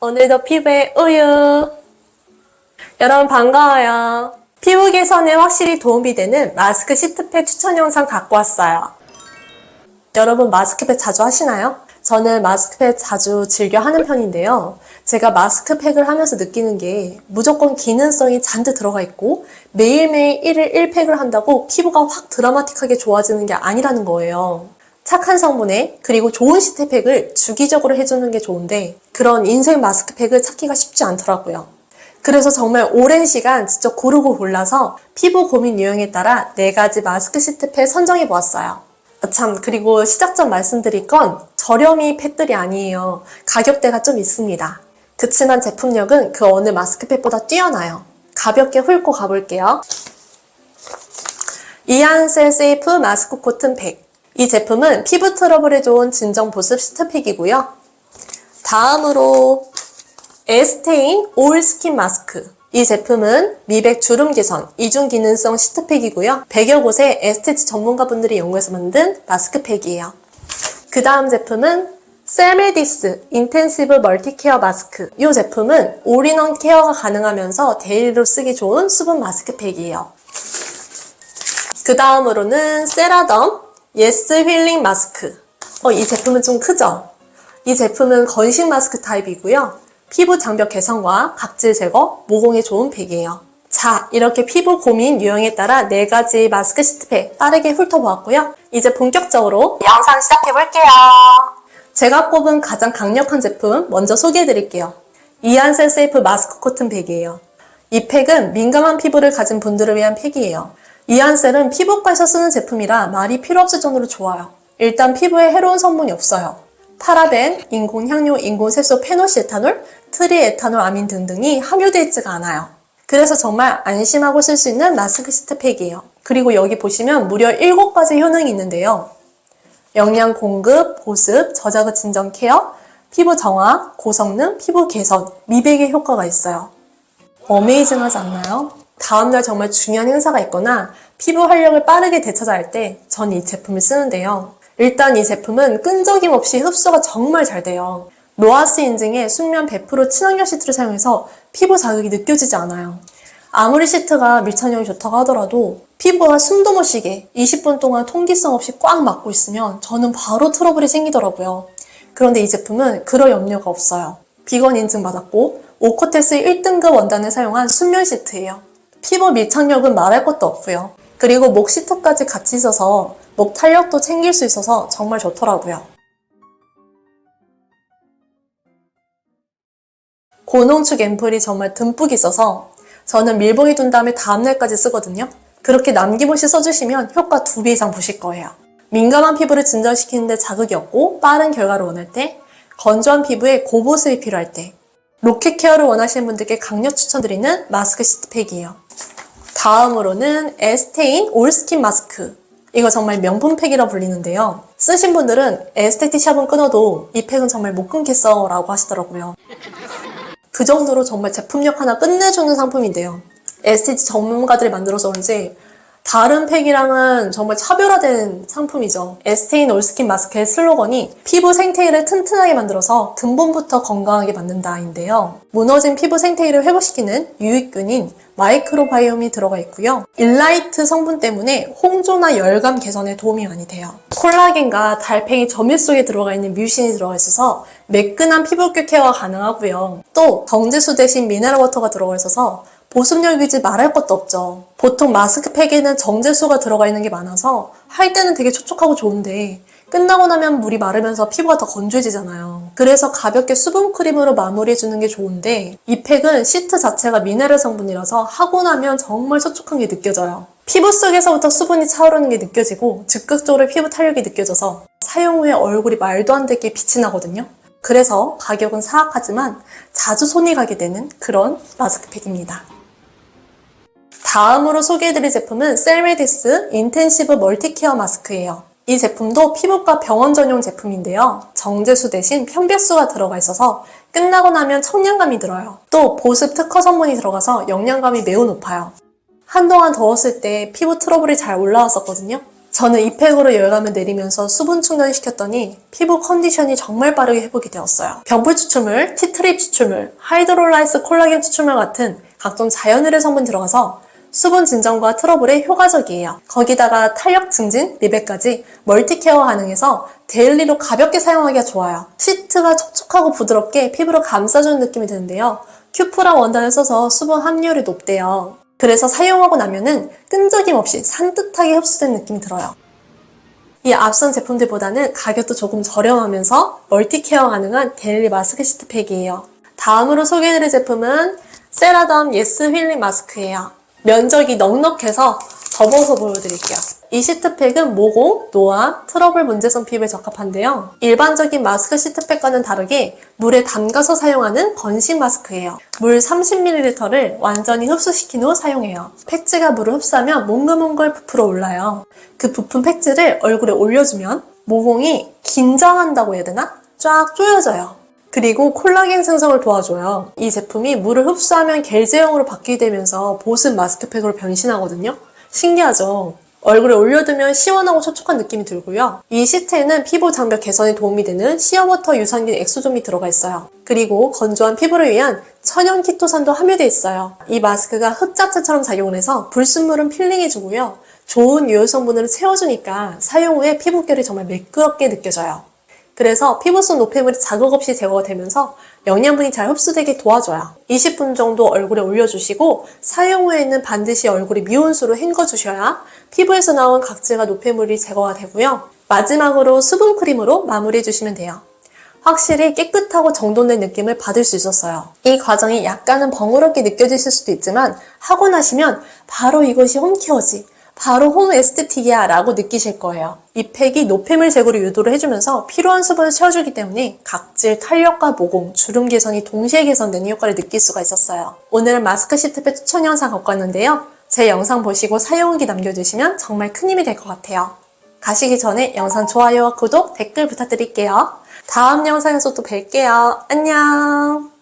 오늘도 피부에 우유. 여러분 반가워요. 피부 개선에 확실히 도움이 되는 마스크 시트팩 추천 영상 갖고 왔어요. 여러분 마스크팩 자주 하시나요? 저는 마스크팩 자주 즐겨 하는 편인데요. 제가 마스크팩을 하면서 느끼는 게 무조건 기능성이 잔뜩 들어가 있고 매일매일 1일 1팩을 한다고 피부가 확 드라마틱하게 좋아지는 게 아니라는 거예요. 착한 성분에 그리고 좋은 시트팩을 주기적으로 해주는 게 좋은데 그런 인생 마스크팩을 찾기가 쉽지 않더라고요. 그래서 정말 오랜 시간 직접 고르고 골라서 피부 고민 유형에 따라 네 가지 마스크 시트팩 선정해 보았어요. 아, 참 그리고 시작 전 말씀드릴 건 저렴이 팩들이 아니에요. 가격대가 좀 있습니다. 그치만 제품력은 그 어느 마스크팩보다 뛰어나요. 가볍게 훑고 가볼게요. 이안셀 세이프 마스크 코튼 팩. 이 제품은 피부 트러블에 좋은 진정 보습 시트팩이고요. 다음으로 에스테인 올 스킨 마스크. 이 제품은 미백 주름 개선, 이중 기능성 시트팩이고요. 100여 곳의 에스테티 전문가분들이 연구해서 만든 마스크팩이에요. 그 다음 제품은 셀메디스 인텐시브 멀티케어 마스크. 이 제품은 올인원 케어가 가능하면서 데일리로 쓰기 좋은 수분 마스크팩이에요. 그 다음으로는 세라덤 예스 힐링 마스크. 어, 이 제품은 좀 크죠? 이 제품은 건식 마스크 타입이고요. 피부 장벽 개선과 각질 제거, 모공에 좋은 팩이에요. 자, 이렇게 피부 고민 유형에 따라 네가지 마스크 시트팩 빠르게 훑어보았고요. 이제 본격적으로 영상 시작해볼게요. 제가 뽑은 가장 강력한 제품 먼저 소개해드릴게요. 이안셀 세이프 마스크 코튼 팩이에요. 이 팩은 민감한 피부를 가진 분들을 위한 팩이에요. 이안셀은 피부과에서 쓰는 제품이라 말이 필요 없을 정도로 좋아요. 일단 피부에 해로운 성분이 없어요. 파라벤, 인공향료, 인공색소, 페노시에탄올, 트리에탄올, 아민 등등이 함유되어 있지가 않아요. 그래서 정말 안심하고 쓸 수 있는 마스크 시트 팩이에요. 그리고 여기 보시면 무려 7가지 효능이 있는데요. 영양 공급, 보습, 저자극 진정 케어, 피부 정화, 고성능, 피부 개선, 미백의 효과가 있어요. 어메이징하지 않나요? 다음날 정말 중요한 행사가 있거나 피부 활력을 빠르게 되찾아 할 때 전 이 제품을 쓰는데요. 일단 이 제품은 끈적임 없이 흡수가 정말 잘 돼요. 로하스 인증의 순면 100% 친환경 시트를 사용해서 피부 자극이 느껴지지 않아요. 아무리 시트가 밀착력이 좋다고 하더라도 피부가 숨도 못 쉬게 20분 동안 통기성 없이 꽉 막고 있으면 저는 바로 트러블이 생기더라고요. 그런데 이 제품은 그럴 염려가 없어요. 비건 인증 받았고 오코테스 1등급 원단을 사용한 순면 시트예요. 피부 밀착력은 말할 것도 없고요. 그리고 목 시트까지 같이 있어서 목 탄력도 챙길 수 있어서 정말 좋더라고요. 고농축 앰플이 정말 듬뿍 있어서 저는 밀봉해 둔 다음에 다음날까지 쓰거든요. 그렇게 남김없이 써주시면 효과 두 배 이상 보실 거예요. 민감한 피부를 진정시키는데 자극이 없고 빠른 결과를 원할 때, 건조한 피부에 고보습이 필요할 때, 로켓 케어를 원하시는 분들께 강력 추천드리는 마스크 시트팩이에요. 다음으로는 에스테인 올스킨 마스크. 이거 정말 명품 팩이라 불리는데요. 쓰신 분들은 에스테티 샵은 끊어도 이 팩은 정말 못 끊겠어 라고 하시더라고요. 그 정도로 정말 제품력 하나 끝내주는 상품인데요. 에스테티 전문가들이 만들어서 그런지 다른 팩이랑은 정말 차별화된 상품이죠. 에스테인 올스킨 마스크의 슬로건이 피부 생태계를 튼튼하게 만들어서 근본부터 건강하게 만든다인데요. 무너진 피부 생태계를 회복시키는 유익균인 마이크로바이옴이 들어가 있고요. 일라이트 성분 때문에 홍조나 열감 개선에 도움이 많이 돼요. 콜라겐과 달팽이 점유 속에 들어가 있는 뮤신이 들어가 있어서 매끈한 피부결 케어가 가능하고요. 또 정제수 대신 미네랄 워터가 들어가 있어서 보습력 유지 말할 것도 없죠. 보통 마스크팩에는 정제수가 들어가 있는 게 많아서 할 때는 되게 촉촉하고 좋은데 끝나고 나면 물이 마르면서 피부가 더 건조해지잖아요. 그래서 가볍게 수분 크림으로 마무리해주는 게 좋은데 이 팩은 시트 자체가 미네랄 성분이라서 하고 나면 정말 촉촉한 게 느껴져요. 피부 속에서부터 수분이 차오르는 게 느껴지고 즉각적으로 피부 탄력이 느껴져서 사용 후에 얼굴이 말도 안 되게 빛이 나거든요. 그래서 가격은 사악하지만 자주 손이 가게 되는 그런 마스크팩입니다. 다음으로 소개해드릴 제품은 셀메디스 인텐시브 멀티케어 마스크예요. 이 제품도 피부과 병원 전용 제품인데요. 정제수 대신 편백수가 들어가 있어서 끝나고 나면 청량감이 들어요. 또 보습 특허 성분이 들어가서 영양감이 매우 높아요. 한동안 더웠을 때 피부 트러블이 잘 올라왔었거든요. 저는 이 팩으로 열감을 내리면서 수분 충전시켰더니 피부 컨디션이 정말 빠르게 회복이 되었어요. 병풀 추출물, 티트립 추출물, 하이드롤라이스 콜라겐 추출물 같은 각종 자연의뢰 성분 들어가서 수분 진정과 트러블에 효과적이에요. 거기다가 탄력 증진, 리백까지 멀티케어 가능해서 데일리로 가볍게 사용하기가 좋아요. 시트가 촉촉하고 부드럽게 피부를 감싸주는 느낌이 드는데요. 큐프라 원단을 써서 수분 함유율이 높대요. 그래서 사용하고 나면은 끈적임 없이 산뜻하게 흡수된 느낌이 들어요. 이 앞선 제품들보다는 가격도 조금 저렴하면서 멀티케어 가능한 데일리 마스크 시트팩이에요. 다음으로 소개해드릴 제품은 세라덤 예스 휠링 마스크예요. 면적이 넉넉해서 접어서 보여드릴게요. 이 시트팩은 모공, 노화, 트러블 문제성 피부에 적합한데요. 일반적인 마스크 시트팩과는 다르게 물에 담가서 사용하는 건식 마스크예요. 물 30ml를 완전히 흡수시킨 후 사용해요. 팩즈가 물을 흡수하면 몽글몽글 부풀어 올라요. 그 부푼 팩즈를 얼굴에 올려주면 모공이 긴장한다고 해야 되나? 쫙 조여져요. 그리고 콜라겐 생성을 도와줘요. 이 제품이 물을 흡수하면 겔 제형으로 바뀌게 되면서 보습 마스크팩으로 변신하거든요. 신기하죠? 얼굴에 올려두면 시원하고 촉촉한 느낌이 들고요. 이 시트에는 피부 장벽 개선에 도움이 되는 시어버터 유산균 엑소좀이 들어가 있어요. 그리고 건조한 피부를 위한 천연 키토산도 함유되어 있어요. 이 마스크가 흡잡제처럼 작용을 해서 불순물은 필링해주고요. 좋은 유효 성분으로 채워주니까 사용 후에 피부결이 정말 매끄럽게 느껴져요. 그래서 피부 속 노폐물이 자극 없이 제거가 되면서 영양분이 잘 흡수되게 도와줘요. 20분 정도 얼굴에 올려주시고 사용 후에는 반드시 얼굴에 미온수로 헹궈주셔야 피부에서 나온 각질과 노폐물이 제거가 되고요. 마지막으로 수분 크림으로 마무리해 주시면 돼요. 확실히 깨끗하고 정돈된 느낌을 받을 수 있었어요. 이 과정이 약간은 번거롭게 느껴지실 수도 있지만 하고 나시면 바로 이것이 홈케어지. 바로 홈 에스테틱이야 라고 느끼실 거예요. 이 팩이 노폐물 제거를 유도를 해주면서 필요한 수분을 채워주기 때문에 각질, 탄력과 모공, 주름 개선이 동시에 개선되는 효과를 느낄 수가 있었어요. 오늘은 마스크 시트팩 추천 영상 갖고 왔는데요. 제 영상 보시고 사용 후기 남겨주시면 정말 큰 힘이 될 것 같아요. 가시기 전에 영상 좋아요와 구독, 댓글 부탁드릴게요. 다음 영상에서 또 뵐게요. 안녕!